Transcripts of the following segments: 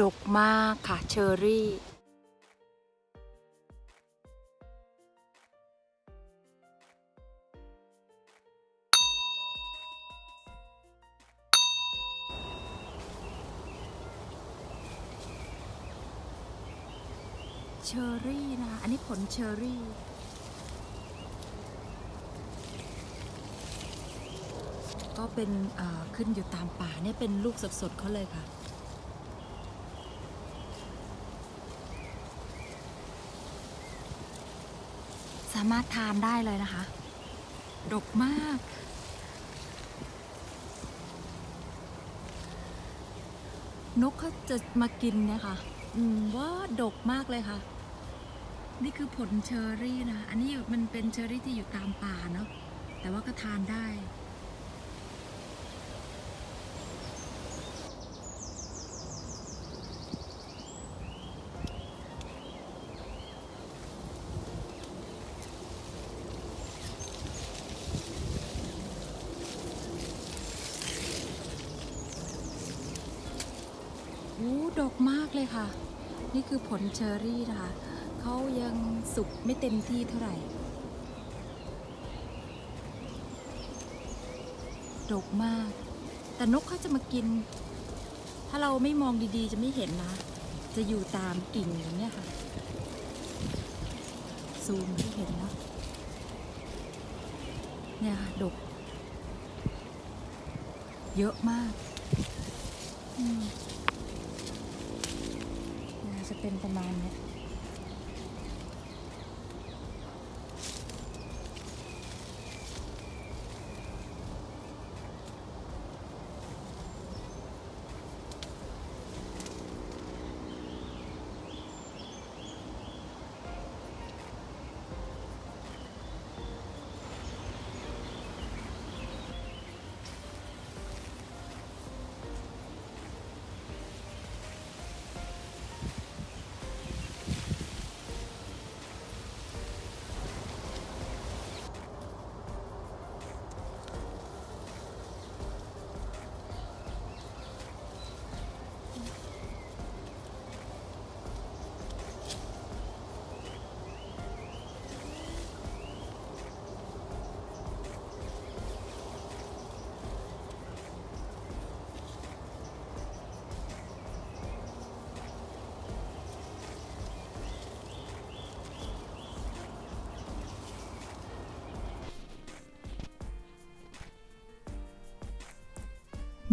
ดกมากค่ะเชอรี่ เชอรี่นะคะอันนี้ผลเชอรี่ก็เป็นขึ้นอยู่ตามป่าเนี่ยเป็นลูกสดๆเขาเลยค่ะามารถทานได้เลยนะคะ ดกมาก นกเขาจะมากินเนี่ยค่ะ อืมว่าดกมากเลยค่ะ นี่คือผลเชอร์รี่นะ อันนี้มันเป็นเชอร์รี่ที่อยู่ตามป่าเนาะ แต่ว่าก็ทานได้ ดกมากเลยค่ะ นี่คือผลเชอรี่นะคะเขายังสุกไม่เต็มที่เท่าไหร่ ดกมาก แต่นกเขาจะมากิน ถ้าเราไม่มองดีๆ จะไม่เห็นนะ จะอยู่ตามกิ่งอย่างเนี้ยค่ะ ซูมให้เห็นนะเนี่ยค่ะ ดก เยอะมาก อืม เนี่ยจะเป็นประมาณเนี้ย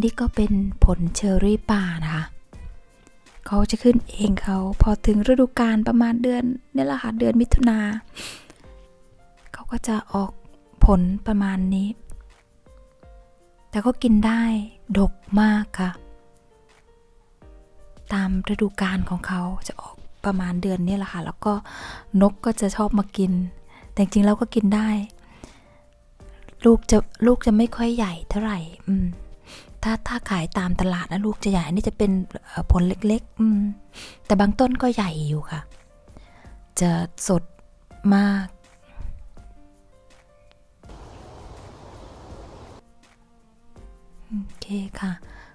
นี่ก็เป็นผลเชอร์รี่ป่านะคะเขาจะขึ้นเองเขาพอถึงฤดูกาลประมาณเดือนนี่แหละค่ะเดือนมิถุนาเขาก็จะออกผลประมาณนี้ แต่ก็กินได้ดกมากค่ะ ตามฤดูกาลของเขาจะออกประมาณเดือนนี้แหละค่ะ แล้วก็นกก็จะชอบมากิน แต่จริงๆแล้วก็กินได้ ลูกจะลูกจะไม่ค่อยใหญ่เท่าไหร่ อืม ถ้าถ้าขายตามตลาดนะลูกจะใหญ่ อันนี้จะเป็นผลเล็กๆอืมแต่บางต้นก็ใหญ่อยู่ค่ะ จะสดมาก โอเคค่ะ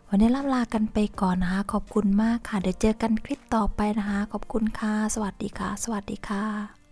วันนี้ลาลากันไปก่อนนะคะ ขอบคุณมากค่ะ เดี๋ยวเจอกันคลิปต่อไปนะคะ ขอบคุณค่ะ สวัสดีค่ะ สวัสดีค่ะ